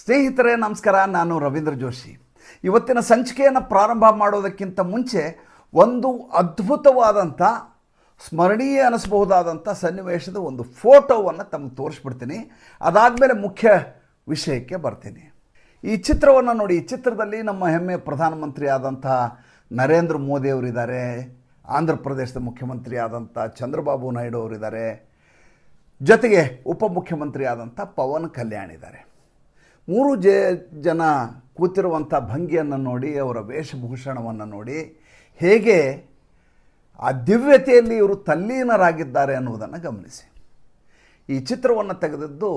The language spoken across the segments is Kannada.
ಸ್ನೇಹಿತರೆ, ನಮಸ್ಕಾರ. ನಾನು ರವೀಂದ್ರ ಜೋಶಿ. ಇವತ್ತಿನ ಸಂಚಿಕೆಯನ್ನು ಪ್ರಾರಂಭ ಮಾಡೋದಕ್ಕಿಂತ ಮುಂಚೆ ಒಂದು ಅದ್ಭುತವಾದಂಥ ಸ್ಮರಣೀಯ ಅನಿಸಬಹುದಾದಂಥ ಸನ್ನಿವೇಶದ ಒಂದು ಫೋಟೋವನ್ನು ತಮಗೆ ತೋರಿಸ್ಬಿಡ್ತೀನಿ. ಅದಾದಮೇಲೆ ಮುಖ್ಯ ವಿಷಯಕ್ಕೆ ಬರ್ತೀನಿ. ಈ ಚಿತ್ರವನ್ನು ನೋಡಿ, ಈ ಚಿತ್ರದಲ್ಲಿ ನಮ್ಮ ಹೆಮ್ಮೆಯ ಪ್ರಧಾನಮಂತ್ರಿ ಆದಂಥ ನರೇಂದ್ರ ಮೋದಿ ಅವರಿದ್ದಾರೆ, ಆಂಧ್ರ ಪ್ರದೇಶದ ಮುಖ್ಯಮಂತ್ರಿ ಆದಂಥ ಚಂದ್ರಬಾಬು ನಾಯ್ಡು ಅವರಿದ್ದಾರೆ, ಜೊತೆಗೆ ಉಪಮುಖ್ಯಮಂತ್ರಿ ಆದಂಥ ಪವನ್ ಕಲ್ಯಾಣ್ ಇದ್ದಾರೆ. ಮೂರು ಜ ಜನ ಕೂತಿರುವಂಥ ಭಂಗಿಯನ್ನು ನೋಡಿ, ಅವರ ವೇಷಭೂಷಣವನ್ನು ನೋಡಿ, ಹೇಗೆ ಆ ದಿವ್ಯತೆಯಲ್ಲಿ ಇವರು ತಲ್ಲೀನರಾಗಿದ್ದಾರೆ ಅನ್ನುವುದನ್ನು ಗಮನಿಸಿ. ಈ ಚಿತ್ರವನ್ನು ತೆಗೆದದ್ದು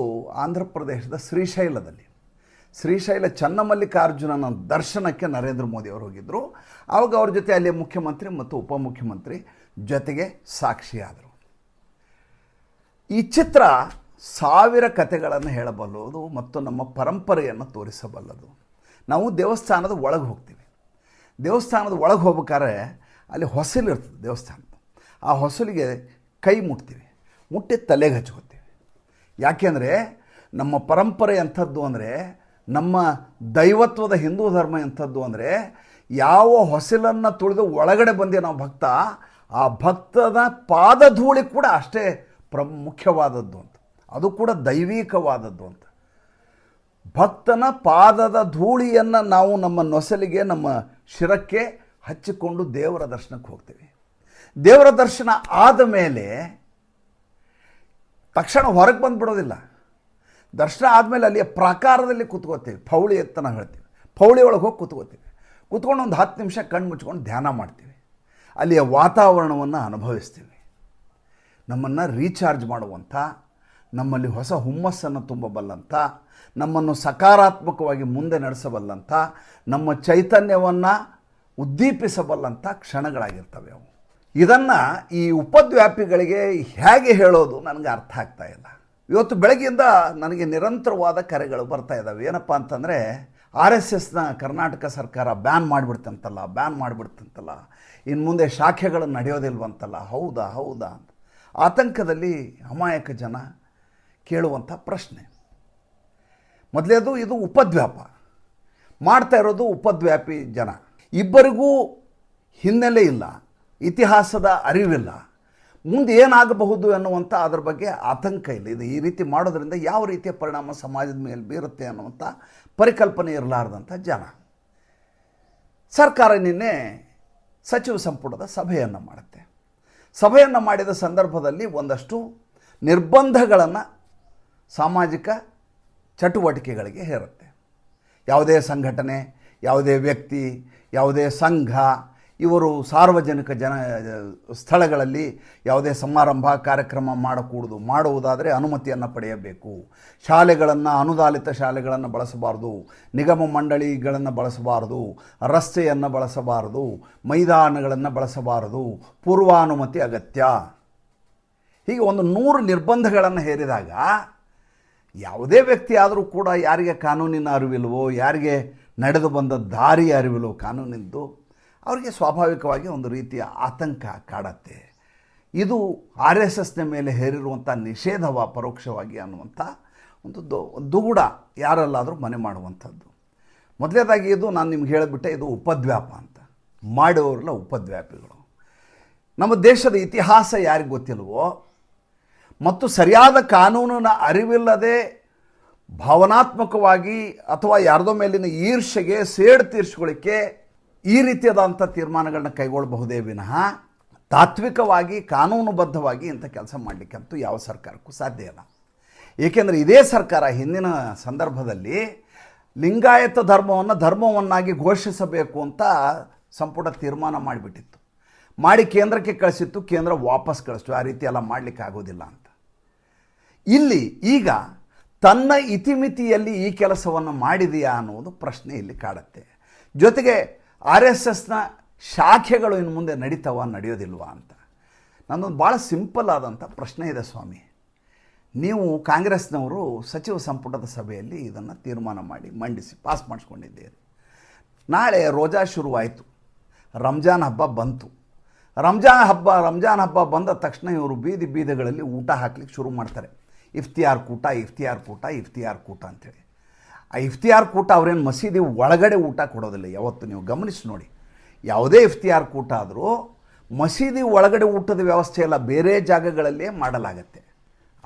ಆಂಧ್ರ ಪ್ರದೇಶದ ಶ್ರೀಶೈಲದಲ್ಲಿ. ಶ್ರೀಶೈಲ ಚನ್ನಮಲ್ಲಿಕಾರ್ಜುನನ ದರ್ಶನಕ್ಕೆ ನರೇಂದ್ರ ಮೋದಿ ಅವರು ಹೋಗಿದ್ದರು ಆವಾಗ ಅವ್ರ ಜೊತೆ ಅಲ್ಲಿ ಮುಖ್ಯಮಂತ್ರಿ ಮತ್ತು ಉಪಮುಖ್ಯಮಂತ್ರಿ ಜೊತೆಗೆ ಸಾಕ್ಷಿಯಾದರು. ಈ ಚಿತ್ರ ಸಾವಿರ ಕಥೆಗಳನ್ನು ಹೇಳಬಲ್ಲದು ಮತ್ತು ನಮ್ಮ ಪರಂಪರೆಯನ್ನು ತೋರಿಸಬಲ್ಲದು. ನಾವು ದೇವಸ್ಥಾನದ ಒಳಗೆ ಹೋಗ್ತೀವಿ. ದೇವಸ್ಥಾನದ ಒಳಗೆ ಹೋಗ್ಬೇಕಾದ್ರೆ ಅಲ್ಲಿ ಹೊಸಲಿರ್ತದೆ ದೇವಸ್ಥಾನದ ಆ ಹೊಸಲಿಗೆ ಕೈ ಮುಟ್ತೀವಿ. ಮುಟ್ಟಿ ತಲೆಗೆ ಹಚ್ಕೋತೀವಿ. ಯಾಕೆಂದರೆ ನಮ್ಮ ಪರಂಪರೆ ಅಂಥದ್ದು ಅಂದರೆ, ನಮ್ಮ ದೈವತ್ವದ ಹಿಂದೂ ಧರ್ಮ ಎಂಥದ್ದು ಅಂದರೆ, ಯಾವ ಹೊಸಲನ್ನು ತುಳಿದು ಒಳಗಡೆ ಬಂದೆ ನಾವು ಭಕ್ತ, ಆ ಭಕ್ತದ ಪಾದಧೂಳಿ ಕೂಡ ಅಷ್ಟೇ ಪ್ರಮುಖವಾದದ್ದು ಅಂತ. ಅದು ಕೂಡ ದೈವಿಕವಾದದ್ದು ಅಂತ. ಭಕ್ತನ ಪಾದದ ಧೂಳಿಯನ್ನು ನಾವು ನಮ್ಮ ನೊಸಲಿಗೆ, ನಮ್ಮ ಶಿರಕ್ಕೆ ಹಚ್ಚಿಕೊಂಡು ದೇವರ ದರ್ಶನಕ್ಕೆ ಹೋಗ್ತೀವಿ. ದೇವರ ದರ್ಶನ ಆದ ಮೇಲೆ ತಕ್ಷಣ ಹೊರಗೆ ಬಂದುಬಿಡೋದಿಲ್ಲ. ದರ್ಶನ ಆದಮೇಲೆ ಅಲ್ಲಿಯ ಪ್ರಾಕಾರದಲ್ಲಿ ಕೂತ್ಕೋತೀವಿ. ಪೌಳಿ ಎತ್ತನ ಹೇಳ್ತೀವಿ. ಪೌಳಿ ಒಳಗೆ ಹೋಗಿ ಕೂತ್ಕೋತೀವಿ. ಕೂತ್ಕೊಂಡು ಒಂದು ಹತ್ತು ನಿಮಿಷ ಕಣ್ಣು ಮುಚ್ಕೊಂಡು ಧ್ಯಾನ ಮಾಡ್ತೀವಿ. ಅಲ್ಲಿಯ ವಾತಾವರಣವನ್ನು ಅನುಭವಿಸ್ತೀವಿ. ನಮ್ಮನ್ನು ರೀಚಾರ್ಜ್ ಮಾಡುವಂಥ ನಮ್ಮಲ್ಲಿ ಹೊಸ ಹುಮ್ಮಸ್ಸನ್ನು ತುಂಬಬಲ್ಲಂಥ ನಮ್ಮನ್ನು ಸಕಾರಾತ್ಮಕವಾಗಿ ಮುಂದೆ ನಡೆಸಬಲ್ಲಂಥ ನಮ್ಮ ಚೈತನ್ಯವನ್ನು ಉದ್ದೀಪಿಸಬಲ್ಲಂಥ ಕ್ಷಣಗಳಾಗಿರ್ತವೆ ಅವು. ಇದನ್ನು ಈ ಉಪದ್ವ್ಯಾಪಿಗಳಿಗೆ ಹೇಗೆ ಹೇಳೋದು ನನಗೆ ಅರ್ಥ ಆಗ್ತಾ ಇಲ್ಲ. ಇವತ್ತು ಬೆಳಗ್ಗೆಯಿಂದ ನನಗೆ ನಿರಂತರವಾದ ಕರೆಗಳು ಬರ್ತಾ ಇದ್ದಾವೆ ಏನಪ್ಪ ಅಂತಂದರೆ, ಆರ್ ಎಸ್ ಎಸ್ನ ಕರ್ನಾಟಕ ಸರ್ಕಾರ ಬ್ಯಾನ್ ಮಾಡಿಬಿಡ್ತಂತಲ್ಲ ಬ್ಯಾನ್ ಮಾಡಿಬಿಡ್ತಂತಲ್ಲ ಇನ್ನು ಮುಂದೆ ಶಾಖೆಗಳು ನಡೆಯೋದಿಲ್ವಂತಲ್ಲ, ಹೌದಾ ಹೌದಾ ಅಂತ. ಆತಂಕದಲ್ಲಿ ಅಮಾಯಕ ಜನ ಕೇಳುವಂಥ ಪ್ರಶ್ನೆ. ಮೊದಲೇದು ಇದು ಉಪದ್ವ್ಯಾಪ. ಮಾಡ್ತಾ ಇರೋದು ಉಪದ್ವ್ಯಾಪಿ ಜನ. ಇಬ್ಬರಿಗೂ ಹಿನ್ನೆಲೆ ಇಲ್ಲ, ಇತಿಹಾಸದ ಅರಿವಿಲ್ಲ. ಮುಂದೆ ಏನಾಗಬಹುದು ಅನ್ನುವಂಥ ಅದರ ಬಗ್ಗೆ ಆತಂಕ ಇಲ್ಲ. ಇದು ಈ ರೀತಿ ಮಾಡೋದರಿಂದ ಯಾವ ರೀತಿಯ ಪರಿಣಾಮ ಸಮಾಜದ ಮೇಲೆ ಬೀರುತ್ತೆ ಅನ್ನುವಂಥ ಪರಿಕಲ್ಪನೆ ಇರಲಾರ್ದಂಥ ಜನ. ಸರ್ಕಾರ ನಿನ್ನೆ ಸಚಿವ ಸಂಪುಟದ ಸಭೆಯನ್ನು ಮಾಡುತ್ತೆ. ಸಭೆಯನ್ನು ಮಾಡಿದ ಸಂದರ್ಭದಲ್ಲಿ ಒಂದಷ್ಟು ನಿರ್ಬಂಧಗಳನ್ನು ಸಾಮಾಜಿಕ ಚಟುವಟಿಕೆಗಳಿಗೆ ಹೇರುತ್ತೆ. ಯಾವುದೇ ಸಂಘಟನೆ, ಯಾವುದೇ ವ್ಯಕ್ತಿ, ಯಾವುದೇ ಸಂಘ, ಇವರು ಸಾರ್ವಜನಿಕ ಜನ, ಸ್ಥಳಗಳಲ್ಲಿ ಯಾವುದೇ ಸಮಾರಂಭ, ಕಾರ್ಯಕ್ರಮ ಮಾಡಕೂಡದು, ಮಾಡುವುದಾದರೆ ಅನುಮತಿಯನ್ನು ಪಡೆಯಬೇಕು. ಶಾಲೆಗಳನ್ನು ಅನುದಾನಿತ ಶಾಲೆಗಳನ್ನು ಬಳಸಬಾರ್ದು. ನಿಗಮ ಮಂಡಳಿಗಳನ್ನು ಬಳಸಬಾರದು. ರಸ್ತೆಯನ್ನು ಬಳಸಬಾರದು. ಮೈದಾನಗಳನ್ನು ಬಳಸಬಾರದು. ಪೂರ್ವಾನುಮತಿ ಅಗತ್ಯ. ಹೀಗೆ ಒಂದು ನೂರು ನಿರ್ಬಂಧಗಳನ್ನು ಹೇರಿದಾಗ ಯಾವುದೇ ವ್ಯಕ್ತಿ ಆದರೂ ಕೂಡ ಯಾರಿಗೆ ಕಾನೂನಿನ ಅರಿವಿಲ್ವೋ, ಯಾರಿಗೆ ನಡೆದು ಬಂದ ದಾರಿ ಅರಿವಿಲ್ವೋ ಕಾನೂನಿಂದು ಅವರಿಗೆ ಸ್ವಾಭಾವಿಕವಾಗಿ ಒಂದು ರೀತಿಯ ಆತಂಕ ಕಾಡತ್ತೆ. ಇದು ಆರ್ ಎಸ್ ಎಸ್ನ ಮೇಲೆ ಹೇರಿರುವಂಥ ನಿಷೇಧವ ಪರೋಕ್ಷವಾಗಿ ಅನ್ನುವಂಥ ಒಂದು ದುಗುಡ ಯಾರಲ್ಲಾದರೂ ಮನೆ ಮಾಡುವಂಥದ್ದು. ಮೊದಲನೇದಾಗಿ ಇದು ನಾನು ನಿಮ್ಗೆ ಹೇಳಿಬಿಟ್ಟೆ, ಇದು ಉಪದ್ವ್ಯಾಪ ಅಂತ. ಮಾಡುವವರೆಲ್ಲ ಉಪದ್ವ್ಯಾಪಿಗಳು. ನಮ್ಮ ದೇಶದ ಇತಿಹಾಸ ಯಾರಿಗೆ ಗೊತ್ತಿಲ್ವೋ ಮತ್ತು ಸರಿಯಾದ ಕಾನೂನಿನ ಅರಿವಿಲ್ಲದೆ ಭಾವನಾತ್ಮಕವಾಗಿ ಅಥವಾ ಯಾರದೋ ಮೇಲಿನ ಈರ್ಷೆಗೆ ಸೇಡು ತೀರಿಸ್ಕೊಳ್ಳಿಕ್ಕೆ ಈ ರೀತಿಯಾದಂಥ ತೀರ್ಮಾನಗಳನ್ನ ಕೈಗೊಳ್ಳಬಹುದೇ ವಿನಃ ತಾತ್ವಿಕವಾಗಿ, ಕಾನೂನುಬದ್ಧವಾಗಿ ಇಂಥ ಕೆಲಸ ಮಾಡಲಿಕ್ಕಂತೂ ಯಾವ ಸರ್ಕಾರಕ್ಕೂ ಸಾಧ್ಯ ಇಲ್ಲ. ಏಕೆಂದರೆ ಇದೇ ಸರ್ಕಾರ ಹಿಂದಿನ ಸಂದರ್ಭದಲ್ಲಿ ಲಿಂಗಾಯತ ಧರ್ಮವನ್ನು ಧರ್ಮವನ್ನಾಗಿ ಘೋಷಿಸಬೇಕು ಅಂತ ಸಂಪುಟ ತೀರ್ಮಾನ ಮಾಡಿಬಿಟ್ಟಿತ್ತು. ಮಾಡಿ ಕೇಂದ್ರಕ್ಕೆ ಕಳಿಸಿತ್ತು, ಕೇಂದ್ರ ವಾಪಸ್ ಕಳಿಸ್ತು. ಆ ರೀತಿ ಎಲ್ಲ ಮಾಡಲಿಕ್ಕೆ ಆಗೋದಿಲ್ಲ ಅಂತ. ಇಲ್ಲಿ ಈಗ ತನ್ನ ಇತಿಮಿತಿಯಲ್ಲಿ ಈ ಕೆಲಸವನ್ನು ಮಾಡಿದೆಯಾ ಅನ್ನುವುದು ಪ್ರಶ್ನೆ ಇಲ್ಲಿ ಕಾಡುತ್ತೆ. ಜೊತೆಗೆ ಆರ್ ಎಸ್ ಎಸ್ನ ಶಾಖೆಗಳು ಇನ್ನು ಮುಂದೆ ನಡೀತಾವ ನಡೆಯೋದಿಲ್ವಾ ಅಂತ. ನನ್ನೊಂದು ಭಾಳ ಸಿಂಪಲ್ ಆದಂಥ ಪ್ರಶ್ನೆ ಇದೆ ಸ್ವಾಮಿ. ನೀವು ಕಾಂಗ್ರೆಸ್ನವರು ಸಚಿವ ಸಂಪುಟದ ಸಭೆಯಲ್ಲಿ ಇದನ್ನು ತೀರ್ಮಾನ ಮಾಡಿ, ಮಂಡಿಸಿ, ಪಾಸ್ ಮಾಡಿಸ್ಕೊಂಡಿದ್ದೀರಿ. ನಾಳೆ ರೋಜಾ ಶುರುವಾಯಿತು. ರಂಜಾನ್ ಹಬ್ಬ ಬಂತು. ರಂಜಾನ್ ಹಬ್ಬ ರಂಜಾನ್ ಹಬ್ಬ ಬಂದ ತಕ್ಷಣ ಇವರು ಬೀದಿ ಬೀದಿಗಳಲ್ಲಿ ಊಟ ಹಾಕ್ಲಿಕ್ಕೆ ಶುರು ಮಾಡ್ತಾರೆ. ಇಫ್ತಿಯಾರ್ ಕೂಟ ಇಫ್ತಿಯಾರ್ ಕೂಟ ಇಫ್ತಿಯಾರ್ ಕೂಟ ಅಂತೇಳಿ. ಆ ಇಫ್ತಿಯಾರ್ ಕೂಟ ಅವ್ರೇನು ಮಸೀದಿ ಒಳಗಡೆ ಊಟ ಕೊಡೋದಿಲ್ಲ, ಯಾವತ್ತು ನೀವು ಗಮನಿಸಿ ನೋಡಿ. ಯಾವುದೇ ಇಫ್ತಿಯಾರ್ ಕೂಟ ಆದರೂ ಮಸೀದಿ ಒಳಗಡೆ ಊಟದ ವ್ಯವಸ್ಥೆ ಎಲ್ಲ ಬೇರೆ ಜಾಗಗಳಲ್ಲೇ ಮಾಡಲಾಗತ್ತೆ.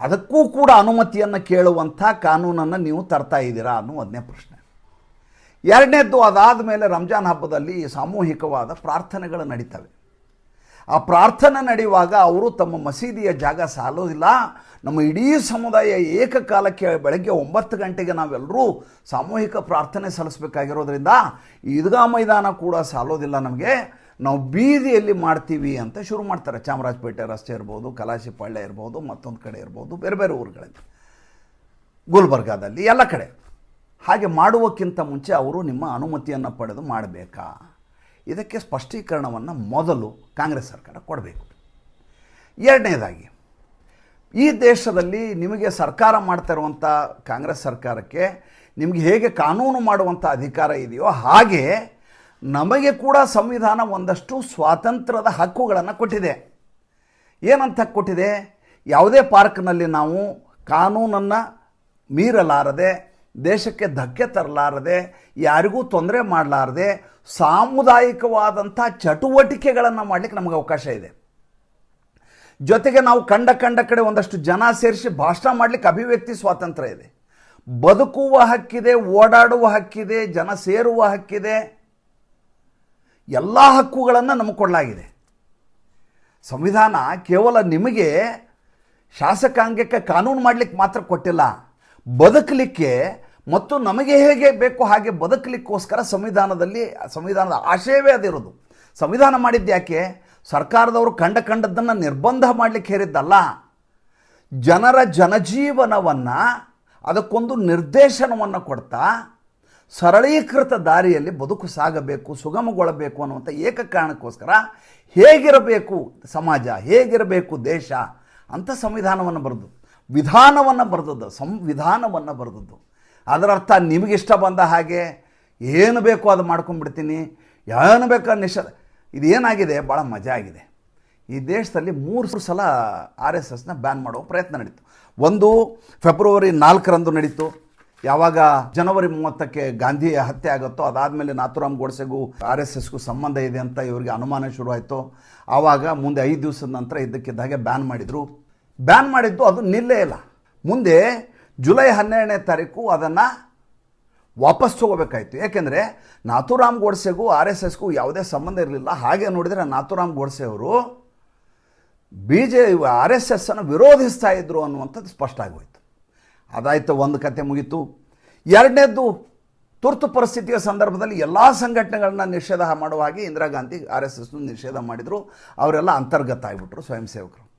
ಅದಕ್ಕೂ ಕೂಡ ಅನುಮತಿಯನ್ನು ಕೇಳುವಂಥ ಕಾನೂನನ್ನು ನೀವು ತರ್ತಾ ಇದ್ದೀರಾ ಅನ್ನುವುದನ್ನೇ ಪ್ರಶ್ನೆ. ಎರಡನೇದ್ದು ಅದಾದ ಮೇಲೆ ರಂಜಾನ್ ಹಬ್ಬದಲ್ಲಿ ಸಾಮೂಹಿಕವಾದ ಪ್ರಾರ್ಥನೆಗಳು ನಡೀತವೆ. ಆ ಪ್ರಾರ್ಥನೆ ನಡೆಯುವಾಗ ಅವರು ತಮ್ಮ ಮಸೀದಿಯ ಜಾಗ ಸಾಲೋದಿಲ್ಲ ನಮ್ಮ ಇಡೀ ಸಮುದಾಯ ಏಕಕಾಲಕ್ಕೆ ಬೆಳಗ್ಗೆ ಒಂಬತ್ತು ಗಂಟೆಗೆ ನಾವೆಲ್ಲರೂ ಸಾಮೂಹಿಕ ಪ್ರಾರ್ಥನೆ ಸಲ್ಲಿಸಬೇಕಾಗಿರೋದ್ರಿಂದ ಈದ್ಗಾ ಮೈದಾನ ಕೂಡ ಸಾಲೋದಿಲ್ಲ ನಮಗೆ. ನಾವು ಬೀದಿಯಲ್ಲಿ ಮಾಡ್ತೀವಿ ಅಂತ ಶುರು ಮಾಡ್ತಾರೆ. ಚಾಮರಾಜಪೇಟೆ ರಸ್ತೆ ಇರ್ಬೋದು ಕಲಾಸಿಪಾಳ್ಯ ಇರ್ಬೋದು, ಮತ್ತೊಂದು ಕಡೆ ಇರ್ಬೋದು, ಬೇರೆ ಬೇರೆ ಊರುಗಳಲ್ಲಿ. ಗುಲ್ಬರ್ಗಾದಲ್ಲಿ ಎಲ್ಲ ಕಡೆ. ಹಾಗೆ ಮಾಡುವಕ್ಕಿಂತ ಮುಂಚೆ ಅವರು ನಿಮ್ಮ ಅನುಮತಿಯನ್ನು ಪಡೆದು ಮಾಡಬೇಕಾ? ಇದಕ್ಕೆ ಸ್ಪಷ್ಟೀಕರಣವನ್ನು ಮೊದಲು ಕಾಂಗ್ರೆಸ್ ಸರ್ಕಾರ ಕೊಡಬೇಕು. ಎರಡನೇದಾಗಿ ಈ ದೇಶದಲ್ಲಿ ನಿಮಗೆ ಸರ್ಕಾರ ಮಾಡ್ತಾ ಇರುವಂಥ ಕಾಂಗ್ರೆಸ್ ಸರ್ಕಾರಕ್ಕೆ ನಿಮಗೆ ಹೇಗೆ ಕಾನೂನು ಮಾಡುವಂಥ ಅಧಿಕಾರ ಇದೆಯೋ ಹಾಗೆ ನಮಗೆ ಕೂಡ ಸಂವಿಧಾನ ಒಂದಷ್ಟು ಸ್ವಾತಂತ್ರ್ಯದ ಹಕ್ಕುಗಳನ್ನು ಕೊಟ್ಟಿದೆ. ಏನಂತ ಕೊಟ್ಟಿದೆ? ಯಾವುದೇ ಪಾರ್ಕ್ನಲ್ಲಿ ನಾವು ಕಾನೂನನ್ನು ಮೀರಲಾರದೆ, ದೇಶಕ್ಕೆ ಧಕ್ಕೆ ತರಲಾರದೆ, ಯಾರಿಗೂ ತೊಂದರೆ ಮಾಡಲಾರದೆ ಸಾಮುದಾಯಿಕವಾದಂಥ ಚಟುವಟಿಕೆಗಳನ್ನು ಮಾಡಲಿಕ್ಕೆ ನಮಗೆ ಅವಕಾಶ ಇದೆ. ಜೊತೆಗೆ ನಾವು ಕಂಡ ಕಂಡ ಕಡೆ ಒಂದಷ್ಟು ಜನ ಸೇರಿಸಿ ಭಾಷಣ ಮಾಡಲಿಕ್ಕೆ ಅಭಿವ್ಯಕ್ತಿ ಸ್ವಾತಂತ್ರ್ಯ ಇದೆ. ಬದುಕುವ ಹಕ್ಕಿದೆ, ಓಡಾಡುವ ಹಕ್ಕಿದೆ, ಜನ ಸೇರುವ ಹಕ್ಕಿದೆ. ಎಲ್ಲ ಹಕ್ಕುಗಳನ್ನು ನಮಗೆ ಕೊಡಲಾಗಿದೆ. ಸಂವಿಧಾನ ಕೇವಲ ನಿಮಗೆ ಶಾಸಕಾಂಗಕ್ಕೆ ಕಾನೂನು ಮಾಡಲಿಕ್ಕೆ ಮಾತ್ರ ಕೊಟ್ಟಿಲ್ಲ. ಬದುಕಲಿಕ್ಕೆ ಮತ್ತು ನಮಗೆ ಹೇಗೆ ಬೇಕು ಹಾಗೆ ಬದುಕಲಿಕ್ಕೋಸ್ಕರ ಸಂವಿಧಾನದಲ್ಲಿ, ಸಂವಿಧಾನದ ಆಶಯವೇ ಅದಿರೋದು. ಸಂವಿಧಾನ ಮಾಡಿದ್ದು ಯಾಕೆ? ಸರ್ಕಾರದವರು ಕಂಡ ಕಂಡದ್ದನ್ನು ನಿರ್ಬಂಧ ಮಾಡಲಿಕ್ಕೆ ಹೇರಿದ್ದಲ್ಲ. ಜನರ ಜನಜೀವನವನ್ನು ಅದಕ್ಕೊಂದು ನಿರ್ದೇಶನವನ್ನು ಕೊಡ್ತಾ ಸರಳೀಕೃತ ದಾರಿಯಲ್ಲಿ ಬದುಕು ಸಾಗಬೇಕು, ಸುಗಮಗೊಳ್ಳಬೇಕು ಅನ್ನುವಂಥ ಏಕ ಕಾರಣಕ್ಕೋಸ್ಕರ ಹೇಗಿರಬೇಕು ಸಮಾಜ, ಹೇಗಿರಬೇಕು ದೇಶ ಅಂತ ಸಂವಿಧಾನವನ್ನು ಬರೆದು, ವಿಧಾನವನ್ನು ಬರೆದದ್ದು ಸಂವಿಧಾನವನ್ನು ಬರೆದದ್ದು. ಅದರರ್ಥ ನಿಮಗಿಷ್ಟ ಬಂದ ಹಾಗೆ, ಏನು ಬೇಕೋ ಅದು ಮಾಡ್ಕೊಂಡ್ಬಿಡ್ತೀನಿ, ಏನು ಬೇಕೋ ನಿಷೇಧ ಇದೇನಾಗಿದೆ? ಭಾಳ ಮಜಾ ಆಗಿದೆ. ಈ ದೇಶದಲ್ಲಿ ಮೂರು ಸಲ ಆರ್ ಎಸ್ ಎಸ್ನ ಬ್ಯಾನ್ ಮಾಡೋ ಪ್ರಯತ್ನ ನಡೀತು. ಒಂದು ಫೆಬ್ರವರಿ ನಾಲ್ಕರಂದು ನಡೀತು. ಯಾವಾಗ ಜನವರಿ ಮೂವತ್ತಕ್ಕೆ ಗಾಂಧಿ ಹತ್ಯೆ ಆಗುತ್ತೋ ಅದಾದಮೇಲೆ ನಾಥುರಾಮ್ ಗೋಡ್ಸೆಗೂ ಆರ್ ಎಸ್ ಎಸ್ಗೂ ಸಂಬಂಧ ಇದೆ ಅಂತ ಇವರಿಗೆ ಅನುಮಾನ ಶುರುವಾಯಿತು. ಆವಾಗ ಮುಂದೆ ಐದು ದಿವಸದ ನಂತರ ಇದ್ದಕ್ಕಿದ್ದಾಗೆ ಬ್ಯಾನ್ ಮಾಡಿದರು. ಬ್ಯಾನ್ ಮಾಡಿದ್ದು ಅದು ನಿಲ್ಲೇ ಇಲ್ಲ. ಮುಂದೆ ಜುಲೈ ಹನ್ನೆರಡನೇ ತಾರೀಕು ಅದನ್ನು ವಾಪಸ್ ತಗೋಬೇಕಾಯ್ತು. ಯಾಕೆಂದರೆ ನಾಥುರಾಮ್ ಗೋಡ್ಸೆಗೂ ಆರ್ ಎಸ್ ಎಸ್ಗೂ ಯಾವುದೇ ಸಂಬಂಧ ಇರಲಿಲ್ಲ. ಹಾಗೆ ನೋಡಿದರೆ ನಾಥುರಾಮ್ ಗೋಡ್ಸೆ ಅವರು ಬಿ ಜೆ ಆರ್ ಎಸ್ ಎಸ್ಸನ್ನು ವಿರೋಧಿಸ್ತಾ ಇದ್ರು ಅನ್ನುವಂಥದ್ದು ಸ್ಪಷ್ಟ ಆಗೋಯ್ತು. ಅದಾಯಿತು, ಒಂದು ಕತೆ ಮುಗೀತು. ಎರಡನೇದ್ದು, ತುರ್ತು ಪರಿಸ್ಥಿತಿಯ ಸಂದರ್ಭದಲ್ಲಿ ಎಲ್ಲ ಸಂಘಟನೆಗಳನ್ನ ನಿಷೇಧ ಮಾಡುವ ಹಾಗೆ ಇಂದಿರಾ ಗಾಂಧಿ ಆರ್ ಎಸ್ ಎಸ್ನ ನಿಷೇಧ ಮಾಡಿದರು. ಅವರೆಲ್ಲ ಅಂತರ್ಗತ ಆಗಿಬಿಟ್ರು ಸ್ವಯಂ ಸೇವಕರು.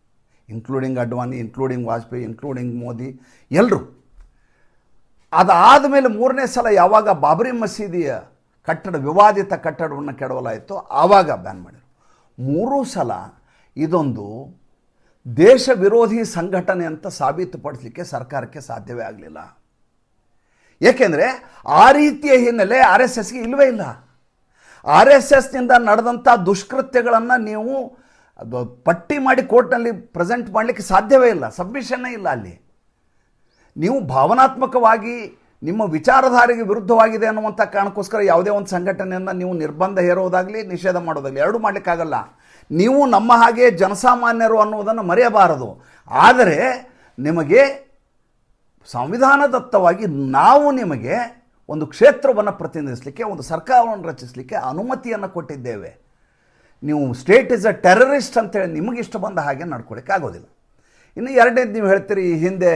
Including Advani including Vajpayee including Modi ಎಲ್ಲರೂ ಅದಾದ ಮೇಲೆ ಮೂರನೇ ಸಲ ಯಾವಾಗ ಬಾಬರಿ ಮಸೀದಿಯ ಕಟ್ಟಡ, ವಿವಾದಿತ ಕಟ್ಟಡವನ್ನು ಕೆಡವಲಾಯಿತು ಆವಾಗ ಬ್ಯಾನ್ ಮಾಡಿದರು. ಮೂರೂ ಸಲ ಇದೊಂದು ದೇಶ ವಿರೋಧಿ ಸಂಘಟನೆ ಅಂತ ಸಾಬೀತುಪಡಿಸಲಿಕ್ಕೆ ಸರ್ಕಾರಕ್ಕೆ ಸಾಧ್ಯವೇ ಆಗಲಿಲ್ಲ. ಏಕೆಂದರೆ ಆ ರೀತಿಯ ಹಿನ್ನೆಲೆ ಆರ್ ಎಸ್ ಎಸ್ಗೆ ಇಲ್ಲವೇ ಇಲ್ಲ. ಆರ್ ಎಸ್ ಎಸ್ನಿಂದ ನಡೆದಂಥ ದುಷ್ಕೃತ್ಯಗಳನ್ನು ನೀವು ಪಟ್ಟಿ ಮಾಡಿ ಕೋರ್ಟ್ನಲ್ಲಿ ಪ್ರೆಸೆಂಟ್ ಮಾಡಲಿಕ್ಕೆ ಸಾಧ್ಯವೇ ಇಲ್ಲ. ಸಬ್ಮಿಷನ್ನೇ ಇಲ್ಲ ಅಲ್ಲಿ. ನೀವು ಭಾವನಾತ್ಮಕವಾಗಿ ನಿಮ್ಮ ವಿಚಾರಧಾರೆಗೆ ವಿರುದ್ಧವಾಗಿದೆ ಅನ್ನುವಂಥ ಕಾರಣಕ್ಕೋಸ್ಕರ ಯಾವುದೇ ಒಂದು ಸಂಘಟನೆಯನ್ನು ನೀವು ನಿರ್ಬಂಧ ಹೇರೋದಾಗಲಿ, ನಿಷೇಧ ಮಾಡೋದಾಗಲಿ, ಎರಡೂ ಮಾಡಲಿಕ್ಕಾಗಲ್ಲ. ನೀವು ನಮ್ಮ ಹಾಗೆ ಜನಸಾಮಾನ್ಯರು ಅನ್ನುವುದನ್ನು ಮರೆಯಬಾರದು. ಆದರೆ ನಿಮಗೆ ಸಂವಿಧಾನದತ್ತವಾಗಿ ನಾವು ನಿಮಗೆ ಒಂದು ಕ್ಷೇತ್ರವನ್ನು ಪ್ರತಿನಿಧಿಸಲಿಕ್ಕೆ, ಒಂದು ಸರ್ಕಾರವನ್ನು ರಚಿಸಲಿಕ್ಕೆ ಅನುಮತಿಯನ್ನು ಕೊಟ್ಟಿದ್ದೇವೆ. ನೀವು ಸ್ಟೇಟ್ ಇಸ್ ಅ ಟೆರರಿಸ್ಟ್ ಅಂತೇಳಿ ನಿಮಗೆ ಇಷ್ಟ ಬಂದ ಹಾಗೆ ನಡ್ಕೊಳ್ಳಿಕ್ಕೆ ಆಗೋದಿಲ್ಲ ಇನ್ನು ಎರಡನೇದು ನೀವು ಹೇಳ್ತೀರಿ, ಈ ಹಿಂದೆ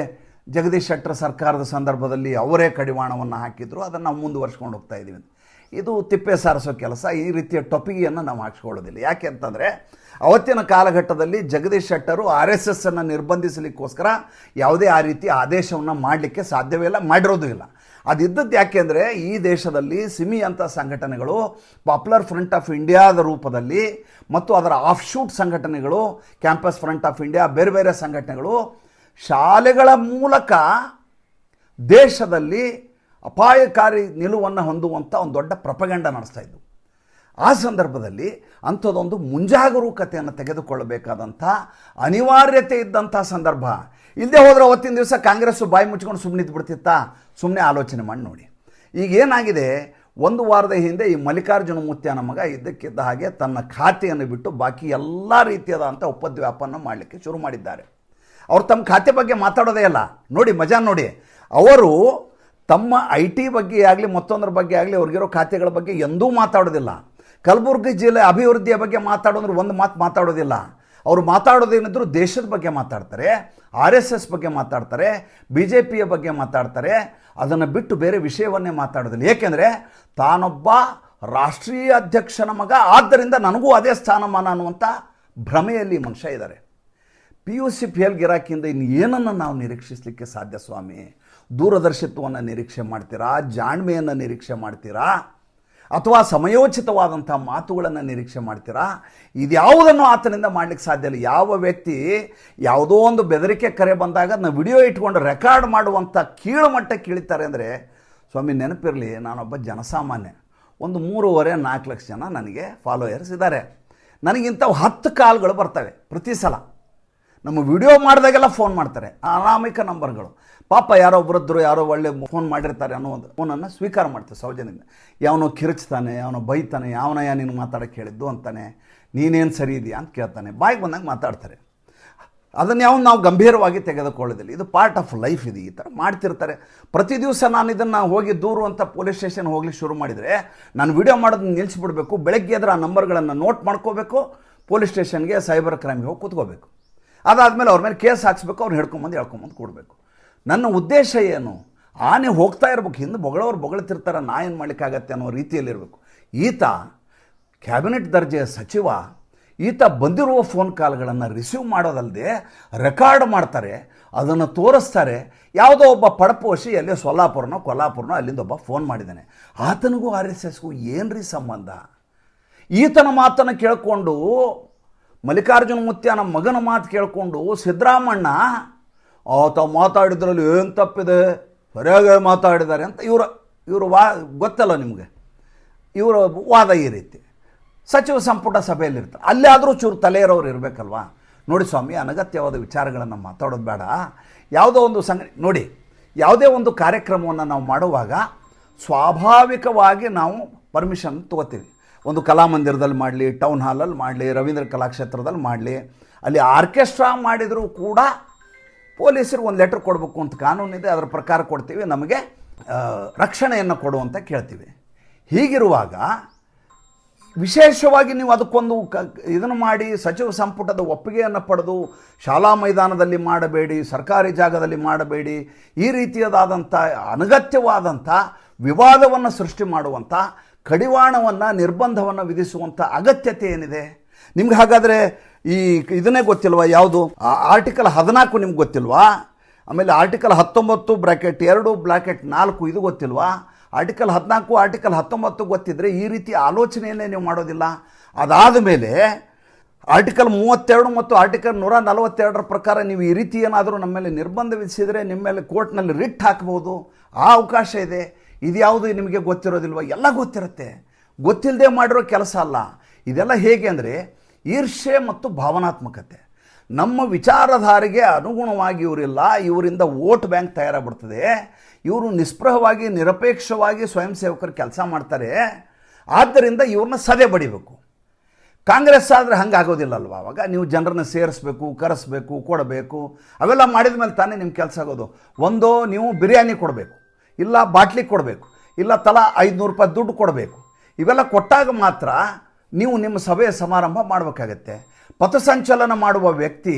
ಜಗದೀಶ್ ಶೆಟ್ಟರ್ ಸರ್ಕಾರದ ಸಂದರ್ಭದಲ್ಲಿ ಅವರೇ ಕಡಿವಾಣವನ್ನು ಹಾಕಿದ್ರು, ಅದನ್ನು ನಾವು ಮುಂದುವರ್ಸ್ಕೊಂಡು ಹೋಗ್ತಾ ಇದ್ದೀವಿ. ಇದು ತಿಪ್ಪೆ ಸಾರಿಸೋ ಕೆಲಸ, ಈ ರೀತಿಯ ಟೊಪಿಗೆಯನ್ನು ನಾವು ಹಾಕ್ಸ್ಕೊಳ್ಳೋದಿಲ್ಲ ಯಾಕೆ ಅಂತಂದರೆ, ಅವತ್ತಿನ ಕಾಲಘಟ್ಟದಲ್ಲಿ Jagadish Shettar R S S ಅನ್ನು ನಿರ್ಬಂಧಿಸಲಿಕ್ಕೋಸ್ಕರ ಯಾವುದೇ ಆ ರೀತಿ ಆದೇಶವನ್ನು ಮಾಡಲಿಕ್ಕೆ ಸಾಧ್ಯವೇ ಇಲ್ಲ, ಮಾಡಿರೋದು ಇಲ್ಲ ಅದಿದ್ದದ್ದು ಯಾಕೆ ಅಂದರೆ, ಈ ದೇಶದಲ್ಲಿ ಸಿಮಿ ಅಂತ ಸಂಘಟನೆಗಳು, ಪಾಪ್ಯುಲರ್ ಫ್ರಂಟ್ ಆಫ್ ಇಂಡಿಯಾದ ರೂಪದಲ್ಲಿ, ಮತ್ತು ಅದರ ಆಫ್ ಶೂಟ್ ಸಂಘಟನೆಗಳು, ಕ್ಯಾಂಪಸ್ ಫ್ರಂಟ್ ಆಫ್ ಇಂಡಿಯಾ, ಬೇರೆ ಬೇರೆ ಸಂಘಟನೆಗಳು ಶಾಲೆಗಳ ಮೂಲಕ ದೇಶದಲ್ಲಿ ಅಪಾಯಕಾರಿ ನಿಲುವನ್ನು ಹೊಂದುವಂಥ ಒಂದು ದೊಡ್ಡ ಪ್ರಪಗಂಡ ನಡೆಸ್ತಾ ಇದ್ವು. ಆ ಸಂದರ್ಭದಲ್ಲಿ ಅಂಥದ್ದೊಂದು ಮುಂಜಾಗರೂಕತೆಯನ್ನು ತೆಗೆದುಕೊಳ್ಳಬೇಕಾದಂಥ ಅನಿವಾರ್ಯತೆ ಇದ್ದಂಥ ಸಂದರ್ಭ. ಇಲ್ಲದೆ ಹೋದರೆ ಅವತ್ತಿನ ದಿವಸ ಕಾಂಗ್ರೆಸ್ಸು ಬಾಯಿ ಮುಚ್ಕೊಂಡು ಸುಮ್ಮನೆ ಬಿಡ್ತಿತ್ತಾ ಸುಮ್ಮನೆ ಆಲೋಚನೆ ಮಾಡಿ ನೋಡಿ. ಈಗ ಏನಾಗಿದೆ? ಒಂದು ವಾರದ ಹಿಂದೆ ಈ ಮಲ್ಲಿಕಾರ್ಜುನ ಮುತ್ಯಾನ ಮಗ ಇದ್ದಕ್ಕಿದ್ದ ಹಾಗೆ ತನ್ನ ಖಾತೆಯನ್ನು ಬಿಟ್ಟು ಬಾಕಿ ಎಲ್ಲ ರೀತಿಯಾದಂಥ ಉಪದ್ವ್ಯಾಪನ ಮಾಡಲಿಕ್ಕೆ ಶುರು ಮಾಡಿದ್ದಾರೆ. ಅವ್ರು ತಮ್ಮ ಖಾತೆ ಬಗ್ಗೆ ಮಾತಾಡೋದೇ ಅಲ್ಲ. ನೋಡಿ, ಮಜಾ ನೋಡಿ. ಅವರು ತಮ್ಮ ಐ ಟಿ ಬಗ್ಗೆ ಆಗಲಿ, ಮತ್ತೊಂದರ ಬಗ್ಗೆ ಆಗಲಿ, ಅವ್ರಿಗಿರೋ ಖಾತೆಗಳ ಬಗ್ಗೆ ಎಂದೂ ಮಾತಾಡೋದಿಲ್ಲ. ಕಲಬುರಗಿ ಜಿಲ್ಲೆ ಅಭಿವೃದ್ಧಿಯ ಬಗ್ಗೆ ಮಾತಾಡೋದ್ರೆ ಒಂದು ಮಾತು ಮಾತಾಡೋದಿಲ್ಲ. ಅವರು ಮಾತಾಡೋದೇನಿದ್ರು ದೇಶದ ಬಗ್ಗೆ ಮಾತಾಡ್ತಾರೆ, ಆರ್ ಎಸ್ ಎಸ್ ಬಗ್ಗೆ ಮಾತಾಡ್ತಾರೆ, ಬಿ ಜೆ ಪಿಯ ಬಗ್ಗೆ ಮಾತಾಡ್ತಾರೆ. ಅದನ್ನು ಬಿಟ್ಟು ಬೇರೆ ವಿಷಯವನ್ನೇ ಮಾತಾಡೋದಿಲ್ಲ. ಏಕೆಂದರೆ ತಾನೊಬ್ಬ ರಾಷ್ಟ್ರೀಯ ಅಧ್ಯಕ್ಷನ ಮಗ, ಆದ್ದರಿಂದ ನನಗೂ ಅದೇ ಸ್ಥಾನಮಾನ ಅನ್ನುವಂಥ ಭ್ರಮೆಯಲ್ಲಿ ಮನುಷ್ಯ ಇದ್ದಾರೆ. ಪಿ ಯು ಸಿ ಫೇಲ್ ಗಿರಾಕಿಯಿಂದ ಇನ್ನು ಏನನ್ನು ನಾವು ನಿರೀಕ್ಷಿಸಲಿಕ್ಕೆ ಸಾಧ್ಯ ಸ್ವಾಮಿ? ದೂರದರ್ಶಿತ್ವವನ್ನು ನಿರೀಕ್ಷೆ ಮಾಡ್ತೀರಾ? ಜಾಣ್ಮೆಯನ್ನು ನಿರೀಕ್ಷೆ ಮಾಡ್ತೀರಾ? ಅಥವಾ ಸಮಯೋಚಿತವಾದಂಥ ಮಾತುಗಳನ್ನು ನಿರೀಕ್ಷೆ ಮಾಡ್ತೀರಾ? ಇದ್ಯಾವುದನ್ನು ಆತನಿಂದ ಮಾಡಲಿಕ್ಕೆ ಸಾಧ್ಯ ಇಲ್ಲ. ಯಾವ ವ್ಯಕ್ತಿ ಯಾವುದೋ ಒಂದು ಬೆದರಿಕೆ ಕರೆ ಬಂದಾಗ ಅದನ್ನ ವಿಡಿಯೋ ಇಟ್ಕೊಂಡು ರೆಕಾರ್ಡ್ ಮಾಡುವಂಥ ಕೀಳು ಮಟ್ಟಕ್ಕೆ ಇಳಿತಾರೆ ಅಂದರೆ, ಸ್ವಾಮಿ ನೆನಪಿರಲಿ, ನಾನೊಬ್ಬ ಜನಸಾಮಾನ್ಯ. ಒಂದು ಮೂರುವರೆ, ನಾಲ್ಕು ಲಕ್ಷ ಜನ ನನಗೆ ಫಾಲೋಯರ್ಸ್ ಇದ್ದಾರೆ. ನನಗಿಂತ ಹತ್ತು ಕಾಲ್ಗಳು ಬರ್ತವೆ ಪ್ರತಿ ಸಲ. ನಮ್ಮ ವಿಡಿಯೋ ಮಾಡಿದಾಗೆಲ್ಲ ಫೋನ್ ಮಾಡ್ತಾರೆ. ಅನಾಮಿಕ ನಂಬರ್ಗಳು. ಪಾಪ ಯಾರೋ ವೃದ್ಧರು, ಯಾರೋ ಒಳ್ಳೆ ಫೋನ್ ಮಾಡಿರ್ತಾರೆ ಅನ್ನೋ ಒಂದು ಫೋನನ್ನು ಸ್ವೀಕಾರ ಮಾಡ್ತಾರೆ ಸೌಜನ್ಯದಿಂದ. ಯಾವನೋ ಕಿರುಚ್ತಾನೆ, ಯಾವನೋ ಬೈತಾನೆ, ಯಾವನಯ್ಯ ನೀನು ಮಾತಾಡೋಕ್ಕೆ ಹೇಳಿದ್ದು ಅಂತಾನೆ, ನೀನೇನು ಸರಿ ಇದೆಯಾ ಅಂತ ಕೇಳ್ತಾನೆ. ಬಾಯಿಗೆ ಬಂದಾಗ ಮಾತಾಡ್ತಾರೆ. ಅದನ್ನು ಯಾವ ನಾವು ಗಂಭೀರವಾಗಿ ತೆಗೆದುಕೊಳ್ಳೋದಿಲ್ಲ. ಇದು ಪಾರ್ಟ್ ಆಫ್ ಲೈಫ್ ಇದು ಈ ಥರ ಮಾಡ್ತಿರ್ತಾರೆ. ಪ್ರತಿ ದಿವಸ ನಾನು ಇದನ್ನು ಹೋಗಿ ದೂರು ಅಂತ ಪೊಲೀಸ್ ಸ್ಟೇಷನ್ ಹೋಗ್ಲಿಕ್ಕೆ ಶುರು ಮಾಡಿದರೆ, ನಾನು ವಿಡಿಯೋ ಮಾಡೋದನ್ನ ನಿಲ್ಲಿಸ್ಬಿಡ್ಬೇಕು ಬೆಳಗ್ಗೆ ಎದ್ರೆ ಆ ನಂಬರ್ಗಳನ್ನು ನೋಟ್ ಮಾಡ್ಕೋಬೇಕು. ಪೊಲೀಸ್ ಸ್ಟೇಷನ್ಗೆ ಸೈಬರ್ ಕ್ರೈಮ್ಗೆ ಹೋಗಿ ಕೂತ್ಕೋಬೇಕು. ಅದಾದಮೇಲೆ ಅವ್ರ ಮೇಲೆ ಕೇಸ್ ಹಾಕ್ಸ್ಬೇಕು, ಅವ್ರು ಹಿಡ್ಕೊಂಬಂದು ಹೇಳ್ಕೊಂಬಂದು ಕೊಡಬೇಕು. ನನ್ನ ಉದ್ದೇಶ ಏನು? ಆನೆ ಹೋಗ್ತಾ ಇರ್ಬೇಕು, ಹಿಂದೆ ಬೊಗಳವ್ರು ಬೊಗಳ್ತಿರ್ತಾರೆ, ನಾ ಏನು ಮಾಡಲಿಕ್ಕಾಗತ್ತೆ ಅನ್ನೋ ರೀತಿಯಲ್ಲಿರಬೇಕು. ಈತ ಕ್ಯಾಬಿನೆಟ್ ದರ್ಜೆಯ ಸಚಿವ, ಈತ ಬಂದಿರುವ ಫೋನ್ ಕಾಲ್ಗಳನ್ನು ರಿಸೀವ್ ಮಾಡೋದಲ್ಲದೆ ರೆಕಾರ್ಡ್ ಮಾಡ್ತಾರೆ, ಅದನ್ನು ತೋರಿಸ್ತಾರೆ. ಯಾವುದೋ ಒಬ್ಬ ಪಡಪೋಷಿ ಎಲ್ಲಿ ಸೊಲ್ಲಾಪುರನೋ, ಕೊಲ್ಲಾಪುರನೋ, ಅಲ್ಲಿಂದ ಒಬ್ಬ ಫೋನ್ ಮಾಡಿದ್ದಾನೆ. ಆತನಿಗೂ ಆರ್ ಎಸ್ ಎಸ್ಗೂ ಏನು ರೀ ಸಂಬಂಧ? ಈತನ ಮಾತನ್ನು ಕೇಳಿಕೊಂಡು ಮಲ್ಲಿಕಾರ್ಜುನ ಮುತ್ಯಾನ ಮಗನ ಮಾತು ಕೇಳಿಕೊಂಡು, ಸಿದ್ದರಾಮಣ್ಣ, ಆತ ಮಾತಾಡಿದ್ರಲ್ಲಿ ಏನು ತಪ್ಪಿದೆ? ಸರಿಯಾಗಿ ಮಾತಾಡಿದ್ದಾರೆ ಅಂತ ಇವರು ಇವರು ವಾ, ಗೊತ್ತಲ್ಲ ನಿಮಗೆ. ಇವರ ವಾದ ಈ ರೀತಿ. ಸಚಿವ ಸಂಪುಟ ಸಭೆಯಲ್ಲಿರ್ತಾರೆ. ಅಲ್ಲಾದರೂ ಚೂರು ತಲೆಯರವ್ರು ಇರಬೇಕಲ್ವಾ? ನೋಡಿ ಸ್ವಾಮಿ, ಅನಗತ್ಯವಾದ ವಿಚಾರಗಳನ್ನು ಮಾತಾಡೋದು ಬೇಡ. ಯಾವುದೋ ಒಂದು ಸಂಘ ನೋಡಿ, ಯಾವುದೇ ಒಂದು ಕಾರ್ಯಕ್ರಮವನ್ನು ನಾವು ಮಾಡುವಾಗ ಸ್ವಾಭಾವಿಕವಾಗಿ ನಾವು ಪರ್ಮಿಷನ್ ತಗೋತೀವಿ. ಒಂದು ಕಲಾಮಂದಿರದಲ್ಲಿ ಮಾಡಲಿ ಟೌನ್ ಹಾಲಲ್ಲಿ ಮಾಡಲಿ, ರವೀಂದ್ರ ಕಲಾಕ್ಷೇತ್ರದಲ್ಲಿ ಮಾಡಲಿ, ಅಲ್ಲಿ ಆರ್ಕೆಸ್ಟ್ರಾ ಮಾಡಿದರೂ ಕೂಡ ಪೊಲೀಸರು ಒಂದು ಲೆಟ್ರ್ ಕೊಡಬೇಕು ಅಂತ ಕಾನೂನಿದೆ ಅದರ ಪ್ರಕಾರ ಕೊಡ್ತೀವಿ, ನಮಗೆ ರಕ್ಷಣೆಯನ್ನು ಕೊಡು ಅಂತ ಕೇಳ್ತೀವಿ. ಹೀಗಿರುವಾಗ ವಿಶೇಷವಾಗಿ ನೀವು ಅದಕ್ಕೊಂದು ಕ, ಇದನ್ನು ಮಾಡಿ, ಸಚಿವ ಸಂಪುಟದ ಒಪ್ಪಿಗೆಯನ್ನು ಪಡೆದು, ಶಾಲಾ ಮೈದಾನದಲ್ಲಿ ಮಾಡಬೇಡಿ, ಸರ್ಕಾರಿ ಜಾಗದಲ್ಲಿ ಮಾಡಬೇಡಿ, ಈ ರೀತಿಯದಾದಂಥ ಅನಗತ್ಯವಾದಂಥ ವಿವಾದವನ್ನು ಸೃಷ್ಟಿ ಮಾಡುವಂಥ ಕಡಿವಾಣವನ್ನು, ನಿರ್ಬಂಧವನ್ನು ವಿಧಿಸುವಂಥ ಅಗತ್ಯತೆ ಏನಿದೆ? ನಿಮ್ಗೆ ಹಾಗಾದರೆ ಈ ಇದನ್ನೇ ಗೊತ್ತಿಲ್ವಾ? ಯಾವುದು? ಆರ್ಟಿಕಲ್ ಹದಿನಾಲ್ಕು ನಿಮ್ಗೆ ಗೊತ್ತಿಲ್ವಾ? ಆಮೇಲೆ ಆರ್ಟಿಕಲ್ ಹತ್ತೊಂಬತ್ತು ಬ್ರಾಕೆಟ್ ಎರಡು ಬ್ರಾಕೆಟ್ ನಾಲ್ಕು, ಇದು ಗೊತ್ತಿಲ್ವಾ? ಆರ್ಟಿಕಲ್ ಹದಿನಾಲ್ಕು ಆರ್ಟಿಕಲ್ ಹತ್ತೊಂಬತ್ತು ಗೊತ್ತಿದ್ದರೆ ಈ ರೀತಿ ಆಲೋಚನೆಯನ್ನೇ ನೀವು ಮಾಡೋದಿಲ್ಲ. ಅದಾದ ಮೇಲೆ ಆರ್ಟಿಕಲ್ ಮೂವತ್ತೆರಡು ಮತ್ತು ಆರ್ಟಿಕಲ್ ನೂರ ನಲವತ್ತೆರಡರ ಪ್ರಕಾರ ನೀವು ಈ ರೀತಿ ಏನಾದರೂ ನಮ್ಮ ಮೇಲೆ ನಿರ್ಬಂಧ ವಿಧಿಸಿದರೆ ನಿಮ್ಮ ಮೇಲೆ ಕೋರ್ಟ್ನಲ್ಲಿ ರಿಟ್ ಹಾಕ್ಬೋದು. ಆ ಅವಕಾಶ ಇದೆ. ಇದ್ಯಾವುದು ನಿಮಗೆ ಗೊತ್ತಿರೋದಿಲ್ವ? ಎಲ್ಲ ಗೊತ್ತಿರುತ್ತೆ. ಗೊತ್ತಿಲ್ಲದೆ ಮಾಡಿರೋ ಕೆಲಸ ಅಲ್ಲ. ಇದೆಲ್ಲ ಹೇಗೆ ಅಂದರೆ ಈರ್ಷೆ ಮತ್ತು ಭಾವನಾತ್ಮಕತೆ. ನಮ್ಮ ವಿಚಾರಧಾರೆಗೆ ಅನುಗುಣವಾಗಿ ಇವರಿಲ್ಲ, ಇವರಿಂದ ವೋಟ್ ಬ್ಯಾಂಕ್ ತಯಾರಾಗ್ಬಿಡ್ತದೆ. ಇವರು ನಿಸ್ಪೃಹವಾಗಿ, ನಿರಪೇಕ್ಷವಾಗಿ ಸ್ವಯಂ ಸೇವಕರು ಕೆಲಸ ಮಾಡ್ತಾರೆ. ಆದ್ದರಿಂದ ಇವ್ರನ್ನ ಸದೆ ಬಡಿಬೇಕು. ಕಾಂಗ್ರೆಸ್ ಆದರೆ ಹಂಗೆ ಆಗೋದಿಲ್ಲಲ್ವ ಅವಾಗ? ನೀವು ಜನರನ್ನ ಸೇರಿಸ್ಬೇಕು, ಕರೆಸ್ಬೇಕು, ಕೊಡಬೇಕು. ಅವೆಲ್ಲ ಮಾಡಿದ ಮೇಲೆ ತಾನೇ ನಿಮ್ಮ ಕೆಲಸ ಆಗೋದು. ಒಂದು ನೀವು ಬಿರಿಯಾನಿ ಕೊಡಬೇಕು. ಇಲ್ಲ ಬಾಟ್ಲಿ ಕೊಡಬೇಕು, ಇಲ್ಲ ತಲಾ ಐದುನೂರು ರೂಪಾಯಿ ದುಡ್ಡು ಕೊಡಬೇಕು. ಇವೆಲ್ಲ ಕೊಟ್ಟಾಗ ಮಾತ್ರ ನೀವು ನಿಮ್ಮ ಸಭೆ ಸಮಾರಂಭ ಮಾಡಬೇಕಾಗತ್ತೆ. ಪಥಸಂಚಲನ ಮಾಡುವ ವ್ಯಕ್ತಿ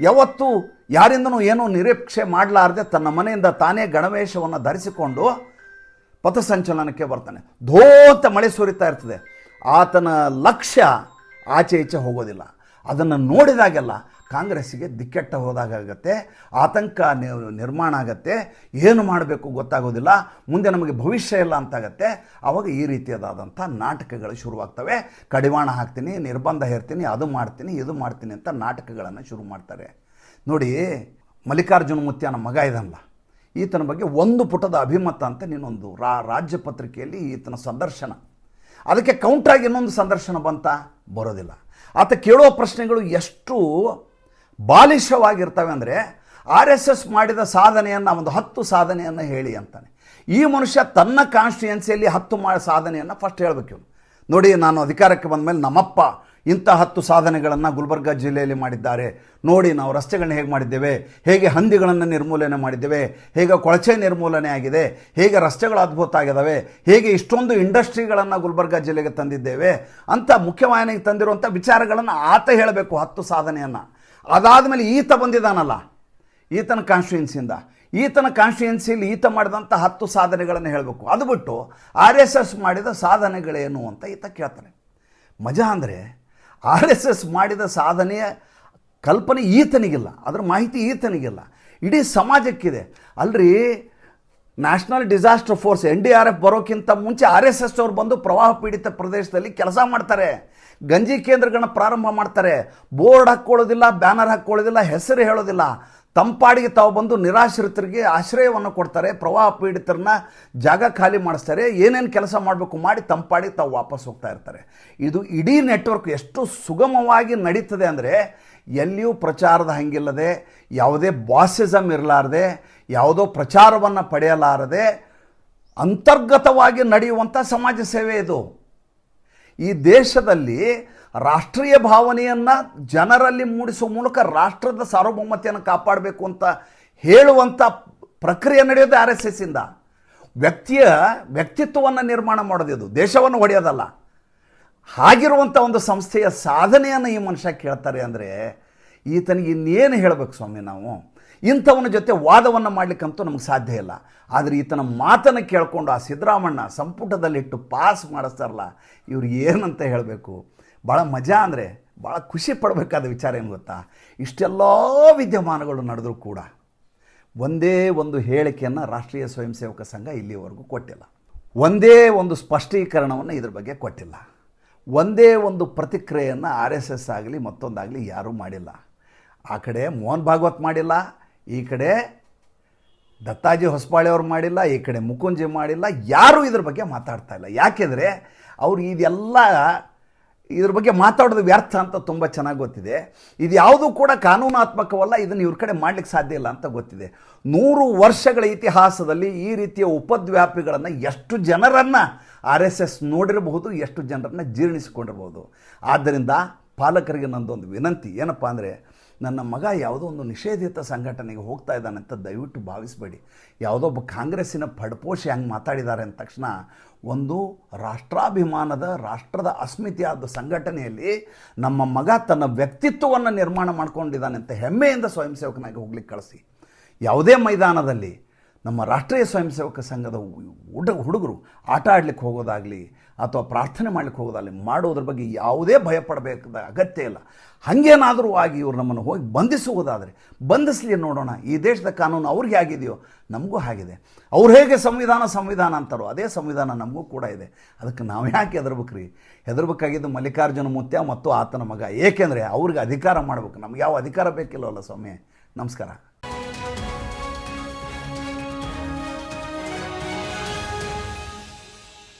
ಯಾವತ್ತೂ ಯಾರಿಂದನೂ ಏನೂ ನಿರೀಕ್ಷೆ ಮಾಡಲಾರದೆ ತನ್ನ ಮನೆಯಿಂದ ತಾನೇ ಗಣವೇಶವನ್ನು ಧರಿಸಿಕೊಂಡು ಪಥಸಂಚಲನಕ್ಕೆ ಬರ್ತಾನೆ. ಧೋತ ಮಳೆ ಸುರಿತಾ ಇರ್ತದೆ. ಆತನ ಲಕ್ಷ್ಯ ಆಚೆ ಈಚೆ ಹೋಗೋದಿಲ್ಲ. ಅದನ್ನು ನೋಡಿದಾಗೆಲ್ಲ ಕಾಂಗ್ರೆಸ್ಸಿಗೆ ದಿಕ್ಕೆಟ್ಟ ಹೋದಾಗತ್ತೆ ಆತಂಕ ನಿರ್ಮಾಣ ಆಗತ್ತೆ, ಏನು ಮಾಡಬೇಕು ಗೊತ್ತಾಗೋದಿಲ್ಲ, ಮುಂದೆ ನಮಗೆ ಭವಿಷ್ಯ ಇಲ್ಲ ಅಂತಾಗತ್ತೆ ಆವಾಗ ಈ ರೀತಿಯಾದಂಥ ನಾಟಕಗಳು ಶುರುವಾಗ್ತವೆ. ಕಡಿವಾಣ ಹಾಕ್ತೀನಿ, ನಿರ್ಬಂಧ ಹೇರ್ತೀನಿ, ಅದು ಮಾಡ್ತೀನಿ, ಇದು ಮಾಡ್ತೀನಿ ಅಂತ ನಾಟಕಗಳನ್ನು ಶುರು ಮಾಡ್ತಾರೆ. ನೋಡಿ, ಮಲ್ಲಿಕಾರ್ಜುನ ಮುತ್ಯನ ಮಗ ಇದಲ್ಲ ಈತನ ಬಗ್ಗೆ ಒಂದು ಪುಟದ ಅಭಿಮತ ಅಂತ ನೀನೊಂದು ರಾ, ರಾಜ್ಯ ಪತ್ರಿಕೆಯಲ್ಲಿ ಈತನ ಸಂದರ್ಶನ. ಅದಕ್ಕೆ ಕೌಂಟ್ರಾಗಿ ಇನ್ನೊಂದು ಸಂದರ್ಶನ ಬಂತ? ಬರೋದಿಲ್ಲ. ಆತ ಕೇಳುವ ಪ್ರಶ್ನೆಗಳು ಎಷ್ಟು ಬಾಲಿಶವಾಗಿರ್ತವೆ ಅಂದರೆ ಆರ್ ಎಸ್ ಎಸ್ ಮಾಡಿದ ಸಾಧನೆಯನ್ನು ಒಂದು ಹತ್ತು ಸಾಧನೆಯನ್ನು ಹೇಳಿ ಅಂತಾನೆ. ಈ ಮನುಷ್ಯ ತನ್ನ ಕಾನ್ಸ್ಟಿಟ್ಯೂನ್ಸಿಯಲ್ಲಿ ಹತ್ತು ಮಾ, ಸಾಧನೆಯನ್ನು ಫಸ್ಟ್ ಹೇಳಬೇಕು ನೋಡಿ, ನಾನು ಅಧಿಕಾರಕ್ಕೆ ಬಂದ ಮೇಲೆ ನಮ್ಮಪ್ಪ ಇಂಥ ಹತ್ತು ಸಾಧನೆಗಳನ್ನು ಗುಲ್ಬರ್ಗ ಜಿಲ್ಲೆಯಲ್ಲಿ ಮಾಡಿದ್ದಾರೆ. ನೋಡಿ ನಾವು ರಸ್ತೆಗಳನ್ನ ಹೇಗೆ ಮಾಡಿದ್ದೇವೆ, ಹೇಗೆ ಹಂದಿಗಳನ್ನು ನಿರ್ಮೂಲನೆ ಮಾಡಿದ್ದೇವೆ, ಹೇಗೆ ಕೊಳಚೆ ನಿರ್ಮೂಲನೆ ಆಗಿದೆ, ಹೇಗೆ ರಸ್ತೆಗಳು ಅದ್ಭುತ ಆಗಿದ್ದಾವೆ ಹೇಗೆ ಇಷ್ಟೊಂದು ಇಂಡಸ್ಟ್ರಿಗಳನ್ನು ಗುಲ್ಬರ್ಗ ಜಿಲ್ಲೆಗೆ ತಂದಿದ್ದೇವೆ, ಅಂತ ಮುಖ್ಯವಾಹಿನಿಗೆ ತಂದಿರುವಂಥ ವಿಚಾರಗಳನ್ನು ಆತ ಹೇಳಬೇಕು ಹತ್ತು ಸಾಧನೆಯನ್ನು. ಅದಾದಮೇಲೆ ಈತ ಬಂದಿದ್ದಾನಲ್ಲ, ಈತನ ಕಾನ್ಸ್ಟಿಟ್ಯೂನ್ಸಿಯಿಂದ ಈತನ ಕಾನ್ಸ್ಟಿಟ್ಯೂನ್ಸಿಯಲ್ಲಿ ಈತ ಮಾಡಿದಂಥ ಹತ್ತು ಸಾಧನೆಗಳನ್ನು ಹೇಳಬೇಕು. ಅದು ಬಿಟ್ಟು ಆರ್ ಎಸ್ ಎಸ್ ಮಾಡಿದ ಸಾಧನೆಗಳೇನು ಅಂತ ಈತ ಕೇಳ್ತಾನೆ. ಮಜಾ ಅಂದರೆ ಆರ್ ಎಸ್ ಎಸ್ ಮಾಡಿದ ಸಾಧನೆಯ ಕಲ್ಪನೆ ಈತನಿಗಿಲ್ಲ. ಅದರ ಮಾಹಿತಿ ಈತನಿಗಿಲ್ಲ. ಇಡೀ ಸಮಾಜಕ್ಕಿದೆ. ಅಲ್ರಿ, national disaster force, N D R F ಬರೋಕ್ಕಿಂತ ಮುಂಚೆ ಆರ್ ಎಸ್ ಎಸ್ ಅವ್ರು ಬಂದು ಪ್ರವಾಹ ಪೀಡಿತ ಪ್ರದೇಶದಲ್ಲಿ ಕೆಲಸ ಮಾಡ್ತಾರೆ. ಗಂಜಿ ಕೇಂದ್ರಗಳನ್ನ ಪ್ರಾರಂಭ ಮಾಡ್ತಾರೆ. ಬೋರ್ಡ್ ಹಾಕ್ಕೊಳ್ಳೋದಿಲ್ಲ, ಬ್ಯಾನರ್ ಹಾಕ್ಕೊಳ್ಳೋದಿಲ್ಲ, ಹೆಸರು ಹೇಳೋದಿಲ್ಲ. ತಂಪಾಡಿಗೆ ತಾವು ಬಂದು ನಿರಾಶ್ರಿತರಿಗೆ ಆಶ್ರಯವನ್ನು ಕೊಡ್ತಾರೆ, ಪ್ರವಾಹ ಪೀಡಿತರನ್ನ ಜಾಗ ಖಾಲಿ ಮಾಡಿಸ್ತಾರೆ, ಏನೇನು ಕೆಲಸ ಮಾಡಬೇಕು ಮಾಡಿ ತಂಪಾಡಿಗೆ ತಾವು ವಾಪಸ್ ಹೋಗ್ತಾ ಇರ್ತಾರೆ. ಇದು ಇಡೀ ನೆಟ್ವರ್ಕ್ ಎಷ್ಟು ಸುಗಮವಾಗಿ ನಡೀತದೆ ಅಂದರೆ ಎಲ್ಲಿಯೂ ಪ್ರಚಾರದ ಹಂಗಿಲ್ಲದೆ, ಯಾವುದೇ ಬಾಸಿಸಮ್ ಇರಲಾರದೆ, ಯಾವುದೋ ಪ್ರಚಾರವನ್ನು ಪಡೆಯಲಾರದೆ, ಅಂತರ್ಗತವಾಗಿ ನಡೆಯುವಂಥ ಸಮಾಜ ಸೇವೆ ಇದು. ಈ ದೇಶದಲ್ಲಿ ರಾಷ್ಟ್ರೀಯ ಭಾವನೆಯನ್ನು ಜನರಲ್ಲಿ ಮೂಡಿಸುವ ಮೂಲಕ ರಾಷ್ಟ್ರದ ಸಾರ್ವಭೌಮತೆಯನ್ನು ಕಾಪಾಡಬೇಕು ಅಂತ ಹೇಳುವಂಥ ಪ್ರಕ್ರಿಯೆ ನಡೆಯೋದು ಆರ್ ಎಸ್ ಎಸ್ಸಿಂದ. ವ್ಯಕ್ತಿಯ ವ್ಯಕ್ತಿತ್ವವನ್ನು ನಿರ್ಮಾಣ ಮಾಡೋದಿದು ದೇಶವನ್ನು ಹೊಡೆಯೋದಲ್ಲ ಹಾಗಿರುವಂಥ ಒಂದು ಸಂಸ್ಥೆಯ ಸಾಧನೆಯನ್ನು ಈ ಮನುಷ್ಯ ಕೇಳ್ತಾರೆ ಅಂದರೆ ಈತನಿಗೆ ಇನ್ನೇನು ಹೇಳಬೇಕು ಸ್ವಾಮಿ ನಾವು? ಇಂಥವನ ಜೊತೆ ವಾದವನ್ನು ಮಾಡಲಿಕ್ಕಂತೂ ನಮಗೆ ಸಾಧ್ಯ ಇಲ್ಲ. ಆದರೆ ಈತನ ಮಾತನ್ನು ಕೇಳಿಕೊಂಡು ಆ ಸಿದ್ದರಾಮಣ್ಣ ಸಂಪುಟದಲ್ಲಿಟ್ಟು ಪಾಸ್ ಮಾಡಿಸ್ತಾರಲ್ಲ ಇವ್ರಿಗೆ ಏನಂತ ಹೇಳಬೇಕು? ಭಾಳ ಮಜಾ ಅಂದರೆ ಭಾಳ ಖುಷಿ ಪಡಬೇಕಾದ ವಿಚಾರ ಏನು ಗೊತ್ತಾ? ಇಷ್ಟೆಲ್ಲ ವಿದ್ಯಮಾನಗಳು ನಡೆದರೂ ಕೂಡ ಒಂದೇ ಒಂದು ಹೇಳಿಕೆಯನ್ನು ರಾಷ್ಟ್ರೀಯ ಸ್ವಯಂ ಸೇವಕ ಸಂಘ ಇಲ್ಲಿವರೆಗೂ ಕೊಟ್ಟಿಲ್ಲ. ಒಂದೇ ಒಂದು ಸ್ಪಷ್ಟೀಕರಣವನ್ನು ಇದ್ರ ಬಗ್ಗೆ ಕೊಟ್ಟಿಲ್ಲ. ಒಂದೇ ಒಂದು ಪ್ರತಿಕ್ರಿಯೆಯನ್ನು ಆರ್ ಎಸ್ ಎಸ್ ಆಗಲಿ ಮತ್ತೊಂದಾಗಲಿ ಯಾರೂ ಮಾಡಿಲ್ಲ. ಆ ಕಡೆ ಮೋಹನ್ ಭಾಗವತ್ ಮಾಡಿಲ್ಲ, ಈ ಕಡೆ ದತ್ತಾಜಿ ಹೊಸಪಾಳೆ ಅವ್ರು ಮಾಡಿಲ್ಲ, ಈ ಕಡೆ ಮುಕುಂಜಿ ಮಾಡಿಲ್ಲ, ಯಾರೂ ಇದ್ರ ಬಗ್ಗೆ ಮಾತಾಡ್ತಾ ಇಲ್ಲ. ಯಾಕೆಂದರೆ ಅವ್ರು ಇದೆಲ್ಲ ಇದ್ರ ಬಗ್ಗೆ ಮಾತಾಡೋದು ವ್ಯರ್ಥ ಅಂತ ತುಂಬ ಚೆನ್ನಾಗಿ ಗೊತ್ತಿದೆ. ಇದು ಯಾವುದೂ ಕೂಡ ಕಾನೂನಾತ್ಮಕವಲ್ಲ, ಇದನ್ನು ಇವ್ರ ಕಡೆ ಮಾಡಲಿಕ್ಕೆ ಸಾಧ್ಯ ಇಲ್ಲ ಅಂತ ಗೊತ್ತಿದೆ. ನೂರು ವರ್ಷಗಳ ಇತಿಹಾಸದಲ್ಲಿ ಈ ರೀತಿಯ ಉಪದ್ವ್ಯಾಪಿಗಳನ್ನು ಎಷ್ಟು ಜನರನ್ನು ಆರ್ ಎಸ್ ಎಸ್ ನೋಡಿರಬಹುದು, ಎಷ್ಟು ಜನರನ್ನು ಜೀರ್ಣಿಸಿಕೊಂಡಿರ್ಬೋದು ಆದ್ದರಿಂದ ಪಾಲಕರಿಗೆ ನಂದೊಂದು ವಿನಂತಿ, ಏನಪ್ಪ ಅಂದರೆ ನನ್ನ ಮಗ ಯಾವುದೋ ಒಂದು ನಿಷೇಧಿತ ಸಂಘಟನೆಗೆ ಹೋಗ್ತಾ ಇದ್ದಾನೆ ಅಂತ ದಯವಿಟ್ಟು ಭಾವಿಸಬೇಡಿ. ಯಾವುದೋ ಒಬ್ಬ ಕಾಂಗ್ರೆಸ್ಸಿನ ಪಡ್ಪೋಷಿ ಹಂಗೆ ಮಾತಾಡಿದ್ದಾರೆ ಅಂದ ತಕ್ಷಣ ಒಂದು ರಾಷ್ಟ್ರಾಭಿಮಾನದ, ರಾಷ್ಟ್ರದ ಅಸ್ಮಿತೆಯಾದ ಸಂಘಟನೆಯಲ್ಲಿ ನಮ್ಮ ಮಗ ತನ್ನ ವ್ಯಕ್ತಿತ್ವವನ್ನು ನಿರ್ಮಾಣ ಮಾಡ್ಕೊಂಡಿದ್ದಾನೆ ಅಂತ ಹೆಮ್ಮೆಯಿಂದ ಸ್ವಯಂ ಸೇವಕನಾಗಿ ಹೋಗ್ಲಿಕ್ಕೆ ಕಳಿಸಿ. ಯಾವುದೇ ಮೈದಾನದಲ್ಲಿ ನಮ್ಮ ರಾಷ್ಟ್ರೀಯ ಸ್ವಯಂ ಸೇವಕ ಸಂಘದ ಹುಡ, ಹುಡುಗರು ಆಟ ಆಡ್ಲಿಕ್ಕೆ ಹೋಗೋದಾಗಲಿ ಅಥವಾ ಪ್ರಾರ್ಥನೆ ಮಾಡ್ಲಿಕ್ಕೆ ಹೋಗೋದಾಗಲಿ ಮಾಡೋದ್ರ ಬಗ್ಗೆ ಯಾವುದೇ ಭಯಪಡಬೇಕಾದ ಅಗತ್ಯ ಇಲ್ಲ. ಹಾಗೇನಾದರೂ ಆಗಿ ಇವರು ನಮ್ಮನ್ನು ಹೋಗಿ ಬಂಧಿಸುವುದಾದರೆ ಬಂಧಿಸಲಿ ನೋಡೋಣ, ಈ ದೇಶದ ಕಾನೂನು ಅವ್ರಿಗೆ ಆಗಿದೆಯೋ ನಮಗೂ ಆಗಿದೆ ಅವ್ರು ಹೇಗೆ ಸಂವಿಧಾನ ಸಂವಿಧಾನ ಅಂತಾರೋ ಅದೇ ಸಂವಿಧಾನ ನಮಗೂ ಕೂಡ ಇದೆ. ಅದಕ್ಕೆ ನಾವು ಯಾಕೆ ಹೆದರ್ಬೇಕ್ರಿ? ಹೆದರ್ಬೇಕಾಗಿದ್ದು ಮಲ್ಲಿಕಾರ್ಜುನ ಮುತ್ಯ ಮತ್ತು ಆತನ ಮಗ. ಏಕೆಂದರೆ ಅವ್ರಿಗೆ ಅಧಿಕಾರ ಮಾಡಬೇಕು. ನಮ್ಗೆ ಯಾವ ಅಧಿಕಾರ ಬೇಕಿಲ್ಲವಲ್ಲ ಸ್ವಾಮಿ. ನಮಸ್ಕಾರ.